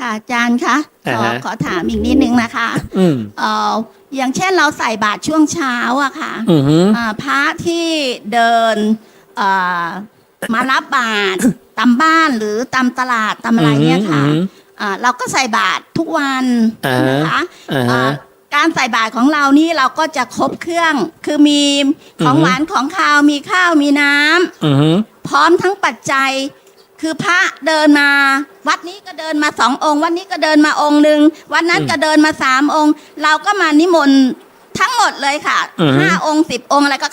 ค่ะอาจารย์คะอ่าขอฮะ ขอถามอีกนิดนึงนะคะอืมเอ่ออย่างเช่นเราใส่บาตรช่วงเช้าอะค่ะอือหือ อ่าพระที่เดินเอ่อมารับบาตร ตามบ้านหรือตามตลาดตามอะไรเนี่ยค่ะอือหืออ่าเราก็ใส่บาตรทุกวันอ่าฮะ นะคะอ่าฮะ อ่าการใส่บาตรของเรานี่เราก็จะครบเครื่องคือมีของอือฮึ หวานของคาวมีข้าวมีน้ำ อือหือ พร้อมทั้งปัจจัย คือพระเดินมา วัดนี้ก็เดินมาสององค์ วัดนี้ก็เดินมาองค์หนึ่งวันนั้นอืมก็เดินมาสามองค์ เราก็มานิมนต์ทั้งหมดเลยค่ะอือฮึ ห้าองค์สิบองค์อะไรก็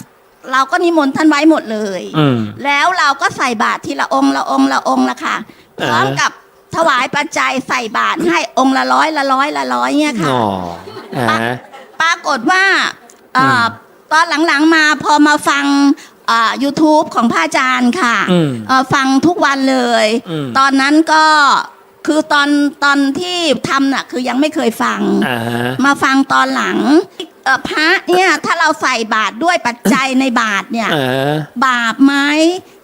เราก็นิมนต์ท่านไว้หมดเลย อืม แล้วเราก็ใส่บาตรทีละองค์ละองค์ละองค์ละค่ะพร้อมอ่าฮะกับถวายปัจจัยใส่บาตรให้องค์ละร้อยละร้อยละร้อยเนี่ยค่ะ อ๋ออ่าฮะปรากฏว่าเอ่ออมตอนหลังๆมาพอมาฟัง อ่า YouTube ของพระอาจารย์ค่ะ อืมเอ่อฟังทุกวันเลย อืม ตอนนั้นก็คือตอนตอนที่ทำน่ะคือยังไม่เคยฟัง อ่าฮะ มาฟังตอนหลังเอ่อพระเนี่ยถ้าเราใส่บาตรด้วยปัจจัยในบาตรเนี่ย อ่าฮะ บาปไหม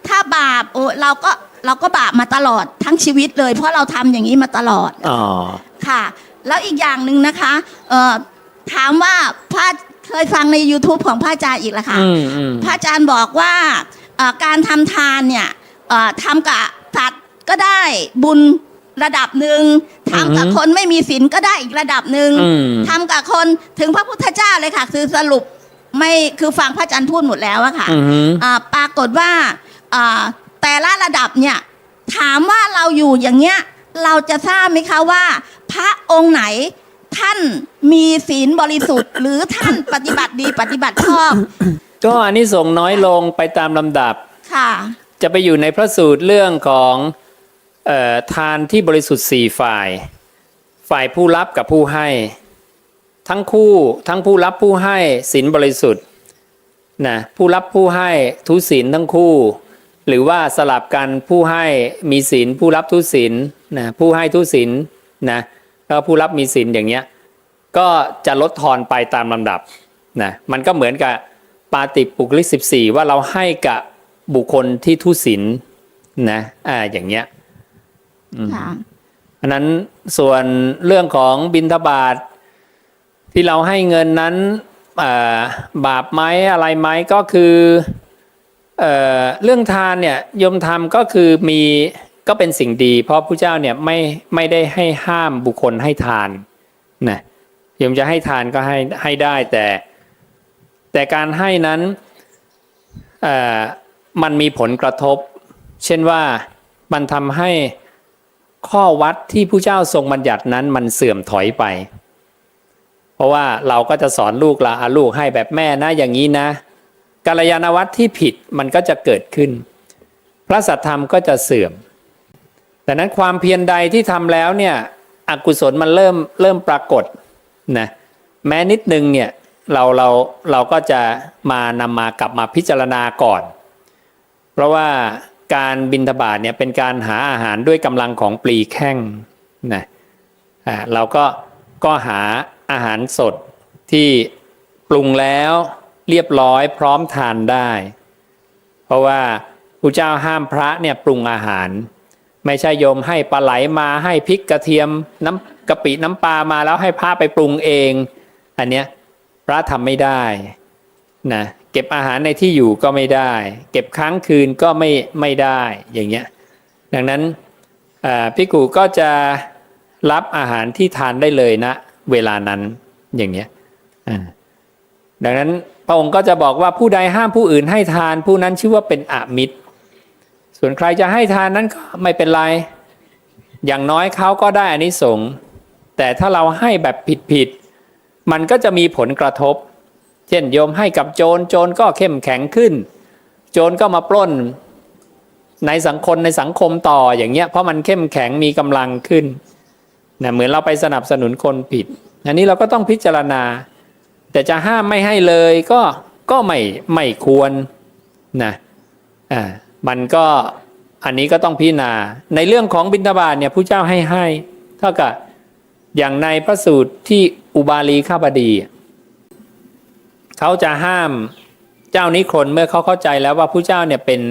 ถ้าบาปโอ้เราก็เราก็บาปมาตลอดทั้งชีวิตเลย เพราะเราทำอย่างนี้มาตลอด อ๋อ ค่ะแล้วอีกอย่างหนึ่งนะคะเอ่อถามว่าพระ เคยฟังใน YouTube ของพระอาจารย์อีกแล้วค่ะ อืมอืมพระอาจารย์บอกว่าเอ่อการทำทานเนี่ยเอ่อทำกับสัตว์ก็ได้บุญระดับหนึ่งทำกับคนไม่มีศีลก็ได้อีกระดับหนึ่งอืม ทำกับคนถึงพระพุทธเจ้าเลยค่ะ คือสรุปไม่คือฟังพระอาจารย์พูดหมดแล้วอะค่ะ อือหืออ่าปรากฏว่าอ่าแต่ละระดับเนี่ยถามว่าเราอยู่อย่างเงี้ยเราจะทราบไหมคะว่า พระองค์ไหน ท่านมีศีลบริสุทธิ์ หรือท่านปฏิบัติดีปฏิบัติชอบ ก็อันนี้ส่งส์น้อยลงไปตามลำดับ ค่ะ จะไปอยู่ในพระสูตรเรื่องของเอ่อทานที่บริสุทธิ์สี่ฝ่าย ฝ่ายผู้รับกับผู้ให้ ทั้งคู่ทั้งผู้รับผู้ให้ศีลบริสุทธิ์นะผู้รับผู้ให้ทุศีลทั้งคู่ หรือว่าสลับกันผู้ให้มีศีลผู้รับทุศีลนะผู้ให้ทุศีลนะแล้วผู้รับมีศีลอย่างเงี้ย ก็จะลดทอนไปตามลำดับนะมันก็เหมือนกับปาติปุกลิสิบสี่ว่าเราให้กับบุคคลที่ทุศีลนะอ่าอย่างเงี้ยค่ะอันนั้นส่วนเรื่องของบินทบาทที่เราให้เงินนั้นอ่าบาปไหมอะไรไหมก็คือเอ่อเรื่องทานเนี่ยโยมทำก็คือมีก็เป็นสิ่งดี เพราะพระเจ้าเนี่ยไม่ไม่ได้ให้ห้ามบุคคลให้ทานนะ โยมจะให้ทานก็ให้ให้ได้แต่ แต่การให้นั้นมันมีผลกระทบ เช่นว่ามันทำให้ข้อวัดที่ผู้เจ้าทรงบัญญัตินั้นมันเสื่อมถอยไป เพราะว่าเราก็จะสอนลูกละอะลูกให้แบบแม่นะอย่างนี้นะกาลยานวัตที่ผิดมันก็จะเกิดขึ้น พระสัทธรรมก็จะเสื่อมดังนั้นความเพียรใดที่ทำแล้วเนี่ยอกุศลมันเริ่มเริ่มปรากฏ นะแม้นิดนึงเนี่ยเราเราเราก็จะมานำมากลับมาพิจารณาก่อน เพราะว่าการบินทบาทเนี่ยเป็นการหาอาหารด้วยกำลังของปลีแข้งนะอ่าเราก็ก็หาอาหารสดที่ปรุงแล้วเรียบร้อยพร้อมทานได้ เพราะว่าพระเจ้าห้ามพระเนี่ยปรุงอาหาร ไม่ใช่โยมให้ปลาไหลมาให้พริกกระเทียมน้ำกะปิน้ำปลามาแล้วให้พระไปปรุงเอง อันเนี้ยพระทำไม่ได้นะเก็บอาหารในที่อยู่ก็ไม่ได้ เก็บค้างคืนก็ไม่ไม่ได้อย่างเงี้ยดังนั้นอ่าพิกูก็จะรับอาหารที่ทานได้เลยนะ เวลานั้นอย่างเงี้ยดังนั้นพระองค์ก็จะบอกว่าผู้ใดห้ามผู้อื่นให้ทานผู้นั้นชื่อว่าเป็นอมิตร ส่วนใครจะให้ทานนั้นก็ไม่เป็นไร อย่างน้อยเขาก็ได้อานิสงส์แต่ถ้าเราให้แบบผิดๆมันก็จะมีผลกระทบ เช่นโยมให้กับโจรโจรก็เข้มแข็งขึ้น โจรก็มาปล้นในสังคมในสังคมต่ออย่างเงี้ยเพราะมันเข้มแข็งมีกำลังขึ้นนะเหมือนเราไปสนับสนุนคนผิด อันนี้เราก็ต้องพิจารณา แต่จะห้ามไม่ให้เลยก็ก็ไม่ไม่ควรนะอ่า มันก็อันนี้ก็ต้องพิจารณา ในเรื่องของบิณฑบาตเนี่ยผู้เจ้าให้ให้เท่ากับอย่างในพระสูตรที่อุบาลีข้าบดีเขาจะห้ามเจ้านิครนเมื่อเขาเข้าใจแล้วว่าผู้เจ้าเนี่ยเป็น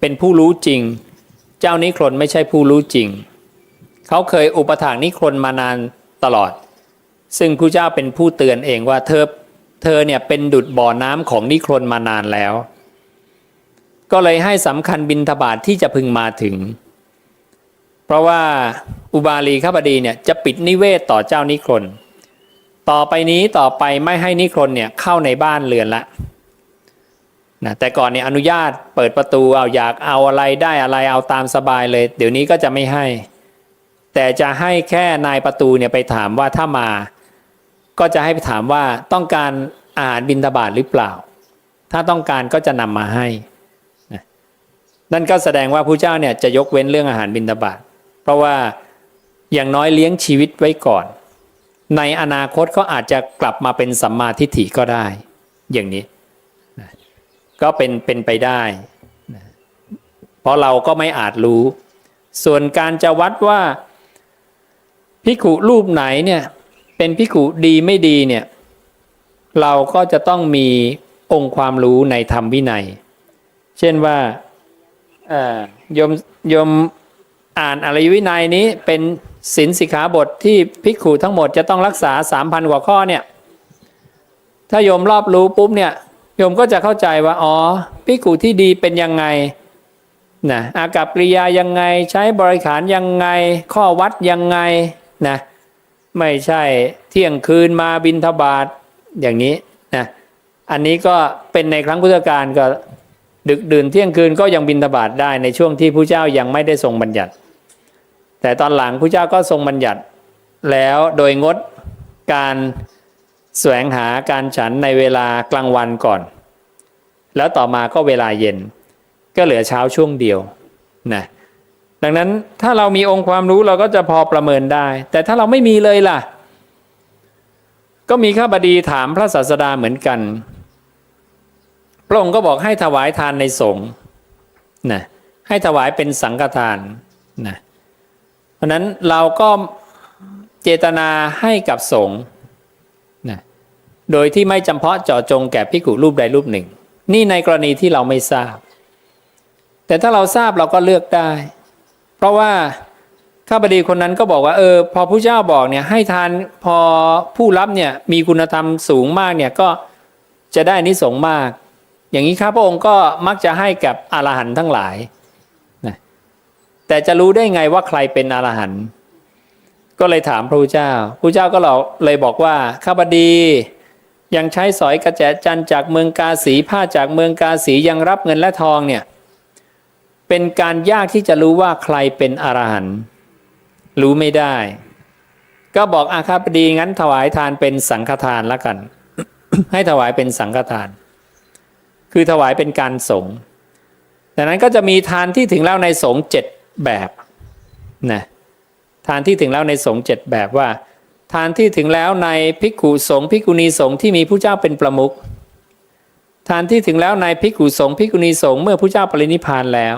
เป็นผู้รู้จริง เจ้านิครนไม่ใช่ผู้รู้จริง เขาเคยอุปถากนิครนมานานตลอด ซึ่งผู้เจ้าเป็นผู้เตือนเองว่าเธอเธอเนี่ยเป็นดุดบ่อน้ำของนิครนมานานแล้ว ก็เลยให้สำคัญบินทบาทที่จะพึงมาถึง เพราะว่าอุบาลีข้าบดีเนี่ยจะปิดนิเวศต่อเจ้านิครนต่อไปนี้ต่อไปไม่ให้นิครนเนี่ยเข้าในบ้านเรือนละนะแต่ก่อนเนี่ยอนุญาตเปิดประตูเอาอยากเอาอะไรได้อะไรเอาตามสบายเลย เดี๋ยวนี้ก็จะไม่ให้ แต่จะให้แค่นายประตูเนี่ยไปถามว่าถ้ามา ก็จะให้ไปถามว่าต้องการอาหารบิณฑบาตหรือเปล่า ถ้าต้องการก็จะนำมาให้ นั่นก็แสดงว่าผู้เจ้าเนี่ยจะยกเว้นเรื่องอาหารบิณฑบาตเพราะว่าอย่างน้อยเลี้ยงชีวิตไว้ก่อน ในอนาคตก็อาจจะกลับมาเป็นสัมมาทิฏฐิก็ได้ อย่างนี้ก็เป็นเป็นไปได้ เพราะเราก็ไม่อาจรู้ ส่วนการจะวัดว่าพิขุรูปไหนเนี่ยเป็นพิขุดีไม่ดีเนี่ยเราก็จะต้องมีองค์ความรู้ในธรรมวินัย เช่นว่า โยมโยมอ่านอริยวินัยนี้เป็นศีลสิกขาบทที่ภิกขุทั้งหมดจะต้องรักษา3,000กว่าข้อเนี่ย ถ้าโยมรอบรู้ปุ๊บเนี่ยโยมก็จะเข้าใจว่าอ๋อภิกขุที่ดีเป็นยังไงนะอากับกริยายังไงใช้บริขารยังไง ข้อวัดยังไงนะไม่ใช่เที่ยงคืนมาบินทบาทอย่างนี้นะอันนี้ก็เป็นในครั้งพุทธกาลก็ ดึกดื่นเที่ยงคืนก็ยังบินทบาทได้ในช่วงที่ผู้เจ้ายังไม่ได้ทรงบัญญัติ แต่ตอนหลังผู้เจ้าก็ทรงบัญญัติ แล้วโดยงดการแสวงหาการฉันในเวลากลางวันก่อน แล้วต่อมาก็เวลาเย็น ก็เหลือเช้าช่วงเดียวนะดังนั้นถ้าเรามีองค์ความรู้เราก็จะพอประเมินได้ แต่ถ้าเราไม่มีเลยล่ะ ก็มีข้าบดีถามพระศาสดาเหมือนกัน พระองค์ก็บอกให้ถวายทานในสงฆ์นะให้ถวายเป็นสังฆทานนะเพราะนั้นเราก็เจตนาให้กับสงฆ์นะโดยที่ไม่จำเพาะเจาะจงแก่พิกุรูปใดรูปหนึ่ง นี่ในกรณีที่เราไม่ทราบ แต่ถ้าเราทราบเราก็เลือกได้ เพราะว่าข้าบดีคนนั้นก็บอกว่าเออพอผู้เจ้าบอกเนี่ยให้ทานพอผู้รับเนี่ยมีคุณธรรมสูงมากเนี่ยก็จะได้นิสงส์มาก อย่างนี้ข้าพระองค์ก็มักจะให้กับอรหันต์ทั้งหลายแต่จะรู้ได้ไงว่าใครเป็นอรหันต์ก็เลยถามพระพุทธเจ้าพระเจ้าก็เลยบอกว่าข้าบดียังใช้สอยกระแจจันจากเมืองกาสีผ้าจากเมืองกาสียังรับเงินและทองเนี่ยเป็นการยากที่จะรู้ว่าใครเป็นอรหันต์รู้ไม่ได้ ก็บอกอาคาบดีงั้นถวายทานเป็นสังฆทานละกัน ให้ถวายเป็นสังฆทาน คือถวายเป็นการสงฆ์ดังนั้นก็จะมีทานที่ถึงแล้วในสงฆ์เจ็ดแบบนะทานที่ถึงแล้วในสงฆ์เจ็ดแบบว่า ทานที่ถึงแล้วในภิกขุสงฆ์ภิกขุณีสงฆ์ที่มีผู้เจ้าเป็นประมุขทานที่ถึงแล้วในภิกขุสงฆ์ภิกขุณีสงฆ์เมื่อผู้เจ้าปรินิพานแล้ว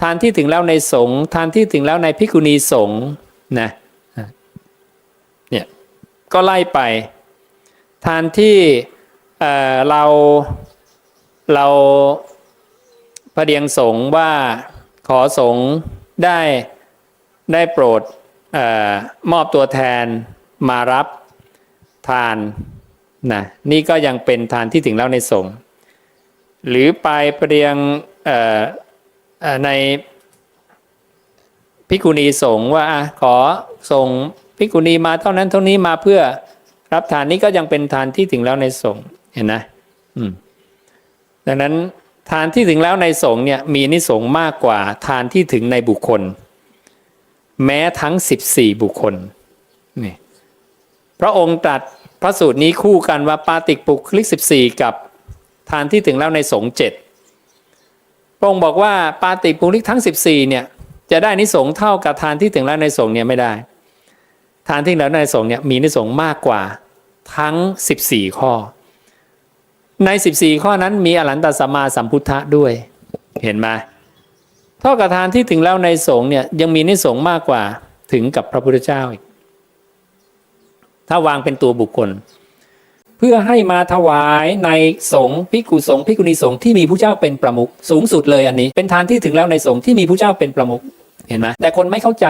ทานที่ถึงแล้วในสงฆ์ทานที่ถึงแล้วในภิกขุณีสงฆ์นะเนี่ยก็ไล่ไป ทานที่เอ่อเรา เราพระเดียงสงว่าขอสงได้ได้โปรดออมอบตัวแทนมารับทานนะนี่ก็ยังเป็นทานที่ถึงแล้วในสงฆ์หรือไปพระเดียงในพิกุณีสงฆ์ว่าขอส่งพิกุณีมาเท่านั้นเท่านี้มาเพื่อรับทานนี้ก็ยังเป็นทานที่ถึงแล้วในสงฆ์เห็นนะอืม ดังนั้นทานที่ถึงแล้วในสง์เนี่ยมีนิสงส์มากกว่าทานที่ถึงในบุคคล แม้ทั้ง 14 บุคคลนี่พระองค์ตรัสพระสูตรนี้คู่กันว่าปาติกปุคลิก 14 กับทานที่ถึงแล้วในสงเจ็ดพระองค์บอกว่าปาติกปุคลิกทั้ง 14เนี่ยจะได้นิสงส์เท่ากับทานที่ถึงแล้วในสงเนี่ยไม่ได้ ทานที่ถึงแล้วในสงเนี่ยมีนิสงส์มากกว่าทั้ง 14 ข้อ ใน 14 ข้อนั้นมีอรันตสัมมาสัมพุทธะด้วย เห็นไหมเท่ากับทานที่ถึงแล้วในสง์เนี่ยยังมีนิสงมากกว่าถึงกับพระพุทธเจ้าอีก ถ้าวางเป็นตัวบุคคล เพื่อให้มาถวายในสงฆ์ภิกขุสงฆ์ภิกขุณีสงฆ์ที่มีผู้เจ้าเป็นประมุขสูงสุดเลยอันนี้ เป็นทานที่ถึงแล้วในสงฆ์ที่มีผู้เจ้าเป็นประมุขเห็นไหมแต่คนไม่เข้าใจ